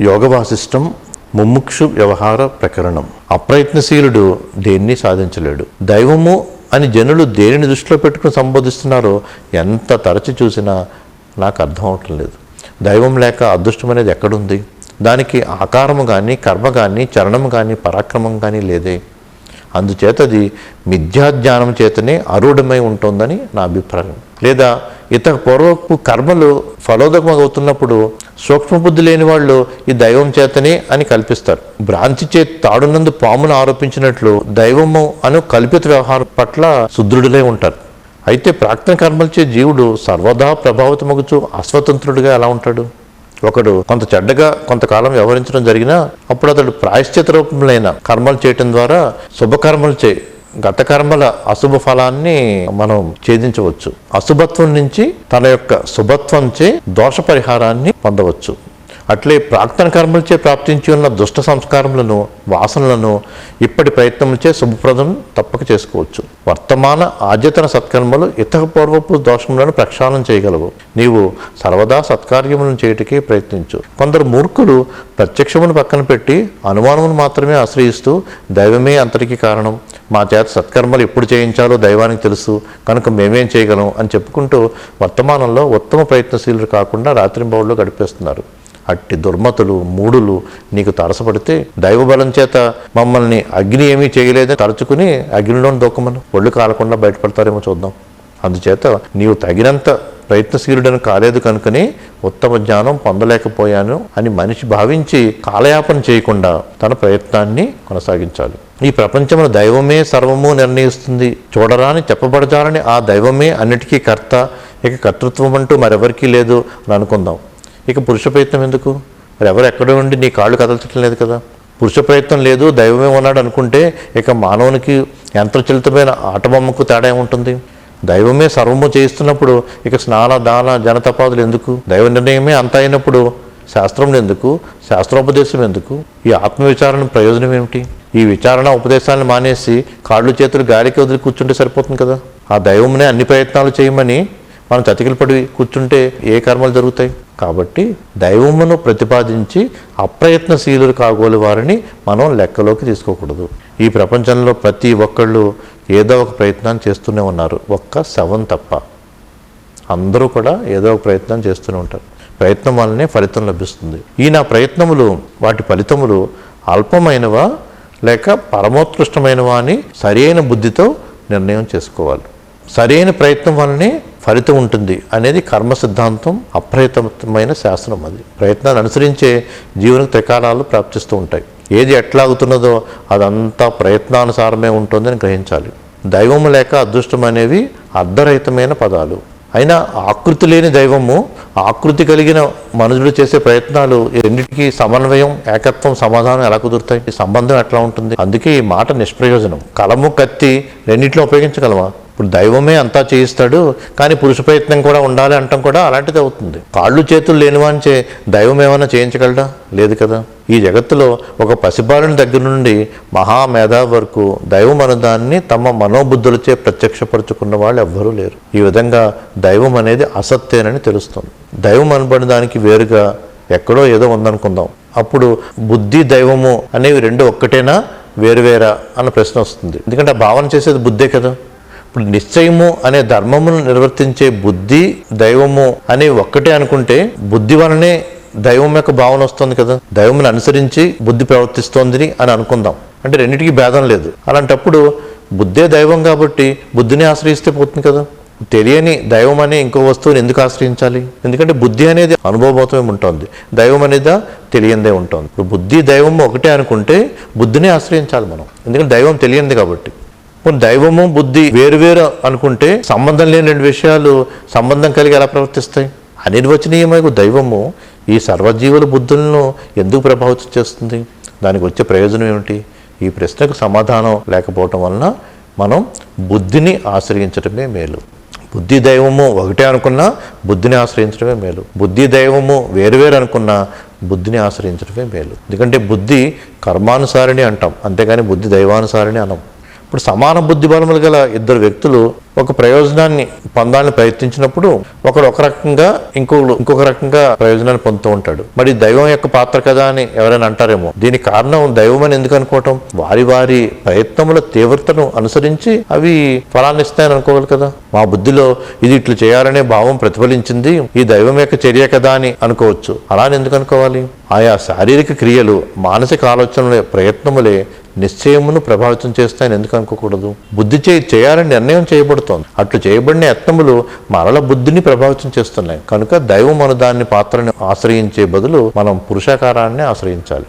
యోగ వాసిష్టం ముముక్షు వ్యవహార ప్రకరణం. అప్రయత్నశీలుడు దేన్ని సాధించలేడు. దైవము అని జనులు దేనిని దృష్టిలో పెట్టుకుని సంబోధిస్తున్నారో ఎంత తరచి చూసినా నాకు అర్థం అవటం లేదు. దైవం లేక అదృష్టం అనేది ఎక్కడుంది? దానికి ఆకారము కానీ కర్మ కానీ చరణము కానీ పరాక్రమం కానీ లేదే. అందుచేత అది మిథ్యాజ్ఞానం చేతనే అరూఢమై ఉంటుందని నా అభిప్రాయం. లేదా ఇతర పూర్వపు కర్మలు ఫలోదకమవుతున్నప్పుడు సూక్ష్మబుద్ధి లేని వాళ్ళు ఈ దైవం చేతనే అని కల్పిస్తారు. భ్రాంతి చే తాడునందు పామును ఆరోపించినట్లు దైవము అను కల్పిత వ్యవహారం పట్ల శుద్ధుడులే ఉంటారు. అయితే ప్రాక్తన కర్మలచే జీవుడు సర్వదా ప్రభావితమగుచు అస్వతంత్రుడిగా ఎలా ఉంటాడు? ఒకడు కొంత చెడ్డగా కొంతకాలం వ్యవహరించడం జరిగినా అప్పుడు అతడు ప్రాయశ్చిత రూపములైన కర్మలు చేయటం ద్వారా శుభకర్మలు చేయి గత కర్మల అశుభ ఫలాన్ని మనం ఛేదించవచ్చు. అశుభత్వం నుంచి తన యొక్క శుభత్వంచే దోష పరిహారాన్ని పొందవచ్చు. అట్లే ప్రాక్తన కర్మలచే ప్రాప్తించి ఉన్న దుష్ట సంస్కారములను వాసనలను ఇప్పటి ప్రయత్నంచే శుభప్రదం తప్పక చేసుకోవచ్చు. వర్తమాన ఆద్యతన సత్కర్మలు ఇతర పూర్వపు దోషములను ప్రక్షాళన చేయగలవు. నీవు సర్వదా సత్కార్యములను చేయుటకే ప్రయత్నించు. కొందరు మూర్ఖులు ప్రత్యక్షమును పక్కన పెట్టి అనుమానమును మాత్రమే ఆశ్రయిస్తూ దైవమే అంతటికి కారణం. మా చేత సత్కర్మలు ఎప్పుడు చేయించాలో దైవానికి తెలుసు. కనుక మేమేం చేయగలం అని చెప్పుకుంటూ వర్తమానంలో ఉత్తమ ప్రయత్నశీలులు కాకుండా రాత్రింబౌళ్ళు గడిపేస్తున్నారు. అట్టి దుర్మతులు మూడులు నీకు తరసపడితే దైవబలం చేత మమ్మల్ని అగ్ని ఏమీ చేయలేదని తలుచుకుని అగ్నిలోని దూకమను. ఒళ్ళు కాలకుండా బయటపడతారేమో చూద్దాం. అందుచేత నీవు తగినంత ప్రయత్నశీలుడని కాలేదు కనుకనే ఉత్తమ జ్ఞానం పొందలేకపోయాను అని మనిషి భావించి కాలయాపన చేయకుండా తన ప్రయత్నాన్ని కొనసాగించాలి. ఈ ప్రపంచంలో దైవమే సర్వము నిర్ణయిస్తుంది. చూడరాని చెప్పబడజాలని ఆ దైవమే అన్నిటికీ కర్త. ఇక కర్తృత్వం అంటూ మరెవరికీ లేదు అని అనుకుందాం. ఇక పురుష ప్రయత్నం ఎందుకు? మరి ఎవరు ఎక్కడ ఉండి నీ కాళ్ళు కదల్చడం లేదు కదా. పురుష ప్రయత్నం లేదు దైవమే ఉన్నాడు అనుకుంటే ఇక మానవునికి యంత్రచలితమైన ఆటబొమ్మకు తేడా ఏముంటుంది? దైవమే సర్వము చేయిస్తున్నప్పుడు ఇక స్నాన దాన జనతపాదులు ఎందుకు? దైవ నిర్ణయమే అంత అయినప్పుడు శాస్త్రం ఎందుకు? శాస్త్రోపదేశం ఎందుకు? ఈ ఆత్మవిచారణ ప్రయోజనం ఏమిటి? ఈ విచారణ ఉపదేశాలను మానేసి కాళ్ళు చేతులు గాలికి వదిలి కూర్చుంటే సరిపోతుంది కదా. ఆ దైవమునే అన్ని ప్రయత్నాలు చేయమని మనం చతికిలు పడి కూర్చుంటే ఏ కర్మలు జరుగుతాయి? కాబట్టి దైవమును ప్రతిపాదించి అప్రయత్నశీలులు కాగోలు వారిని మనం లెక్కలోకి తీసుకోకూడదు. ఈ ప్రపంచంలో ప్రతి ఒక్కళ్ళు ఏదో ఒక ప్రయత్నాన్ని చేస్తూనే ఉన్నారు. ఒక్క శవం తప్ప. అందరూ కూడా ఏదో ఒక ప్రయత్నం చేస్తూనే ఉంటారు. ప్రయత్నం వల్లనే ఫలితం లభిస్తుంది. ఈ నా ప్రయత్నములు వాటి ఫలితములు అల్పమైనవా లేక పరమోత్కృష్టమైనవా అని సరైన బుద్ధితో నిర్ణయం చేసుకోవాలి. సరైన ప్రయత్నం వల్లనే ఫలితం ఉంటుంది అనేది కర్మ సిద్ధాంతం అప్రయత్నమైన శాస్త్రం అది. ప్రయత్నాన్ని అనుసరించే జీవనకు త్రికాలాలు ప్రాప్తిస్తూ ఉంటాయి. ఏది ఎట్లా అవుతున్నదో అదంతా ప్రయత్నానుసారమే ఉంటుందని గ్రహించాలి. దైవము లేక అదృష్టం అనేవి అర్ధరహితమైన పదాలు. అయినా ఆకృతి లేని దైవము ఆకృతి కలిగిన మనుషులు చేసే ప్రయత్నాలు ఈ రెండింటికి సమన్వయం ఏకత్వం సమాధానం ఎలా కుదురుతాయి? సంబంధం ఎట్లా ఉంటుంది? అందుకే ఈ మాట నిష్ప్రయోజనం. కలము కత్తి రెండింటిలో ఉపయోగించగలమా? ఇప్పుడు దైవమే అంతా చేయిస్తాడు కానీ పురుష ప్రయత్నం కూడా ఉండాలి అంటాం కూడా అలాంటిది అవుతుంది. కాళ్ళు చేతులు లేనివాంచే దైవం ఏమైనా చేయించగలడా? లేదు కదా. ఈ జగత్తులో ఒక పసిబాలుని దగ్గర నుండి మహామేధా వరకు దైవం అనుదాన్ని తమ మనోబుద్ధులచే ప్రత్యక్షపరుచుకున్న వాళ్ళు ఎవ్వరూ లేరు. ఈ విధంగా దైవం అనేది అసత్యేనని తెలుస్తుంది. దైవం అనబడిన దానికి వేరుగా ఎక్కడో ఏదో ఉందనుకుందాం. అప్పుడు బుద్ధి దైవము అనేవి రెండు ఒక్కటేనా? వేరువేరా అన్న ప్రశ్న వస్తుంది. ఎందుకంటే ఆ భావన చేసేది బుద్ధే కదా. ఇప్పుడు నిశ్చయము అనే ధర్మమును నిర్వర్తించే బుద్ధి దైవము అనే ఒక్కటే అనుకుంటే బుద్ధి వలనే దైవం యొక్క భావన వస్తుంది కదా. దైవమును అనుసరించి బుద్ధి ప్రవర్తిస్తోంది అని అనుకుందాం. అంటే రెండింటికి భేదం లేదు. అలాంటప్పుడు బుద్ధే దైవం కాబట్టి బుద్ధిని ఆశ్రయిస్తే పోతుంది కదా. తెలియని దైవం అనే ఇంకో వస్తువుని ఎందుకు ఆశ్రయించాలి? ఎందుకంటే బుద్ధి అనేది అనుభవబోతమే ఉంటుంది. దైవం అనేది? తెలియందే ఉంటుంది. ఇప్పుడు బుద్ధి దైవం ఒకటే అనుకుంటే బుద్ధిని ఆశ్రయించాలి మనం. ఎందుకంటే దైవం తెలియంది కాబట్టి. దైవము బుద్ధి వేరువేరు అనుకుంటే సంబంధం లేని రెండు విషయాలు సంబంధం కలిగి ఎలా ప్రవర్తిస్తాయి? అనిర్వచనీయమైన దైవము ఈ సర్వజీవుల బుద్ధులను ఎందుకు ప్రభావితం చేస్తుంది? దానికి వచ్చే ప్రయోజనం ఏమిటి? ఈ ప్రశ్నకు సమాధానం లేకపోవటం వలన మనం బుద్ధిని ఆశ్రయించడమే మేలు. బుద్ధి దైవము ఒకటే అనుకున్నా బుద్ధిని ఆశ్రయించడమే మేలు. బుద్ధి దైవము వేరువేరు అనుకున్నా బుద్ధిని ఆశ్రయించడమే మేలు. ఎందుకంటే బుద్ధి కర్మానుసారిణి అంటాం. అంతేగాని బుద్ధి దైవానుసారిణి అనం ఇప్పుడు సమాన బుద్ధి బలములు గల ఇద్దరు వ్యక్తులు ఒక ప్రయోజనాన్ని పొందాలని ప్రయత్నించినప్పుడు ఒకడు ఒక రకంగా ఇంకొకడు ఇంకొక రకంగా ప్రయోజనాన్ని పొందుతూ ఉంటాడు. మరి దైవం యొక్క పాత్ర కదా అని ఎవరైనా అంటారేమో? దీనికి కారణం దైవం అని ఎందుకు అనుకోవటం? వారి వారి ప్రయత్నముల తీవ్రతను అనుసరించి అవి ఫలాన్ని ఇస్తాయని అనుకోవాలి కదా. మా బుద్ధిలో ఇది ఇట్లు చేయాలనే భావం ప్రతిఫలించింది ఈ దైవం యొక్క చర్య కదా అని అనుకోవచ్చు. అలా అని ఎందుకు అనుకోవాలి? ఆయా శారీరక క్రియలు మానసిక ఆలోచనల ప్రయత్నములే నిశ్చయమును ప్రభావితం చేస్తాయని ఎందుకు అనుకోకూడదు? బుద్ధి చే చేయాలని నిర్ణయం చేయబడుతోంది. అట్లు చేయబడిన యత్నములు మరల బుద్ధిని ప్రభావితం చేస్తున్నాయి. కనుక దైవం అను దాన్ని పాత్రని ఆశ్రయించే బదులు మనం పురుషాకారాన్ని ఆశ్రయించాలి.